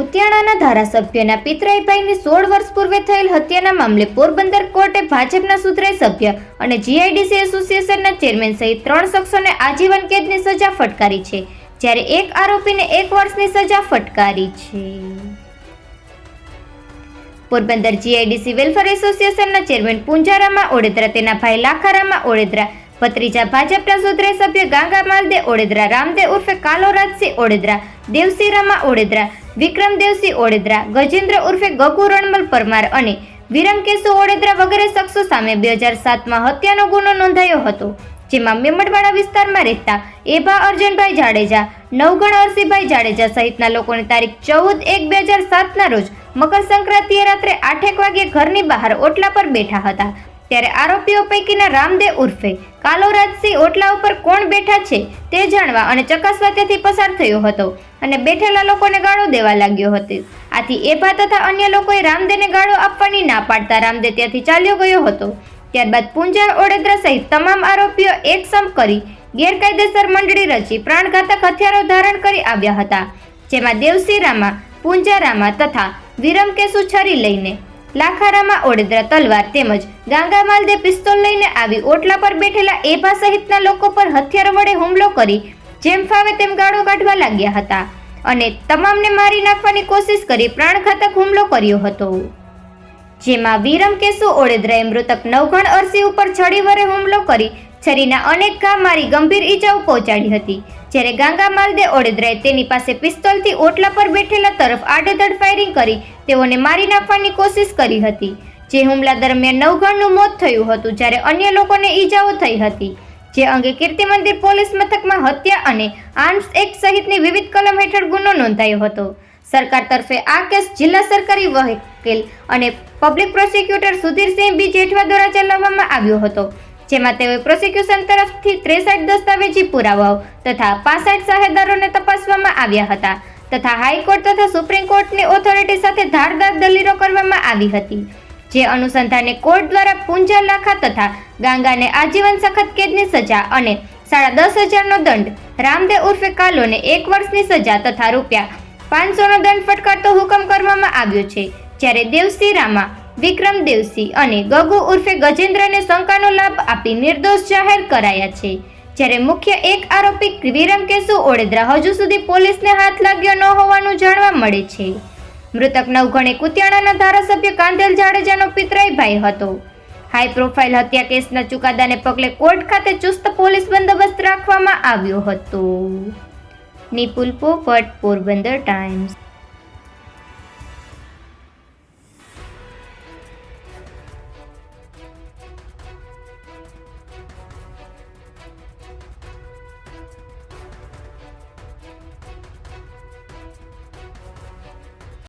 ઉત્યાણાના ધારાસભ્યના પિતરાઈભાઈની સોળ વર્ષ પૂર્વે થયેલ હત્યાના મામલે પોરબંદર કોર્ટે ભાજપના સુધરાઈ સભ્ય અને જીઆઈડીસી એસોસિએશનના ચેરમેન સહિત ત્રણ શખ્સોને આજીવન કેદની સજા ફટકારી છે, જ્યારે એક આરોપીને એક વર્ષની સજા ફટકારી છે. પોરબંદર જીઆઈડીસી વેલફેર એસોસિએશનના ચેરમેન પુંજારામાં ઓડેદરા, તેના ભાઈ લાખારામાં ઓડેદરા, ભત્રીજા ભાજપના સુધરાઈ સભ્ય ગાંગા માલદે ઓડેદરા, રામદે ઉર્ફે કાલોરાજસિંહ ઓડેદરા દેવસીરામાં ઓડેદરા વિક્રમ દેવસિંહ ઓડેદરા, ગજેન્દ્ર ઉર્ફે ગગુ રણમલ પરમાર અને વિરમ કેશુ ઓડેદરા વગેરે શખ્સો સામે બે હજાર સાતમાં હત્યાનો ગુનો નોંધાયો હતો, જેમાં મેમડવાડા વિસ્તારમાં રહેતા એભા અર્જનભાઈ જાડેજા, નવગણ અરસીભાઈ જાડેજા સહિતના લોકોને તારીખ ચૌદ એક બે હજાર સાતના રોજ મકર સંક્રાંતિએ રાત્રે આઠેક વાગ્યે ઘરની બહાર ઓટલા પર બેઠા હતા. ત્યારે આરોપીઓ પૈકીના રામદેવ ઉર્ફે કાલોરાજસિંહ ઓટલા ઉપર કોણ બેઠા છે તે જાણવા અને ચકાસવા ત્યાંથી પસાર થયો હતો અને બેઠેલા લોકોને ગાળો દેવા લાગ્યો હતો. આથી એભા તથા અન્ય લોકોએ રામદેવને ગાળો આપવાની ના પાડતા રામદેવ ત્યાંથી ચાલ્યો ગયો હતો. ત્યારબાદ પુંજાર ઓડેદરા સહિત તમામ આરોપીઓ એક સંપ કરી ગેરકાયદેસર મંડળી રચી પ્રાણઘાતક હથિયારો ધારણ કરી આવ્યા હતા, જેમાં દેવસીરામાં, પુંજારામા તથા વિરમકેશુ છરી લઈને લાખારામાં ઓડેદરા તલવાર તેમજ ગાંગામાલદે પિસ્તોલ લઈને આવી ઓટલા પર બેઠેલા એભા સહિતના લોકો પર હથિયાર વડે હુમલો કરી જેમ ફાવે તેમ ગાળો કાઢવા લાગ્યા હતા અને તમામને મારી નાખવાની કોશિશ કરી પ્રાણઘાતક હુમલો કર્યો હતો. જેમાં વિરમ કેશુ ઓડેદરાએ મૃતક નવઘણ અરસી ઉપર છડી વડે હુમલો કરી છરીના અનેક ઘા મારી ગંભીર ઈજાઓ પહોંચાડી હતી. જ્યારે ગાંગા માલદે ઓડેદરાએ તેની પાસે પિસ્તોલથી ઓટલા પર બેઠેલા તરફ આડેધડ ફાયરિંગ કરી, તેઓને મારી નાખવાની કોશિશ કરી હતી. જે હુમલા દરમિયાન નવઘણનું મોત થયું હતું જ્યારે અન્ય લોકોને ઈજાઓ થઈ હતી. જે અંગે કીર્તિ મંદિર પોલીસ મથકમાં હત્યા અને આર્મ્સ એક્ટ સહિતની વિવિધ કલમ હેઠળ ગુનો નોંધાયો હતો. સરકાર તરફે આ કેસ જિલ્લા સરકારી વકીલ અને public prosecutor Sudhirsinh B Jethwa દ્વારા ચલાવવામાં આવ્યો હતો. જેમાં તેઓએ પ્રોસિક્યુશન તરફથી ત્રેસઠ દસ્તાવેજી પુરાવાઓ તથા પાસઠ સાહેદારોને તપાસવામાં આવ્યા હતા તથા હાઈકોર્ટ તથા સુપ્રીમ કોર્ટની ઓથોરિટી સાથે ધારદાર દલીલો કરવામાં આવી હતી, જે અનુસંધાને કોર્ટ દ્વારા પૂંજા લાખા તથા ગાંગાને આજીવન સખત કેદની સજા અને સાડા દસ હજારનો દંડ, રામદેવ ઉર્ફે કાલોને એક વર્ષની સજા તથા રૂપિયા પાંચસોનો દંડ ફટકારતો હુકમ કરવામાં આવ્યો છે, જ્યારે દેવસીરામાં વિક્રમ દેવસી અને ગગુ ઉર્ફે ગજેન્દ્રને શંકાનો લાભ આપી નિર્દોષ જાહેર કરાયા છે. જ્યારે મુખ્ય એક આરોપી વિરમ કેશુ ઓડેદરા હજુ સુધી પોલીસને હાથ લાગ્યો ન હોવાનું જાણવા મળે છે. મૃતક નવઘણે કુતિયાણાના ધારાસભ્ય કાંધેલ જાડેજાનો પિતરાઈ ભાઈ હતો. હાઈ પ્રોફાઇલ હત્યા કેસના ચુકાદાને પગલે કોર્ટ ખાતે ચુસ્ત પોલીસ બંદોબસ્ત રાખવામાં આવ્યો હતો. નિપુલ પોપટ, પોરબંદર ટાઈમ્સ.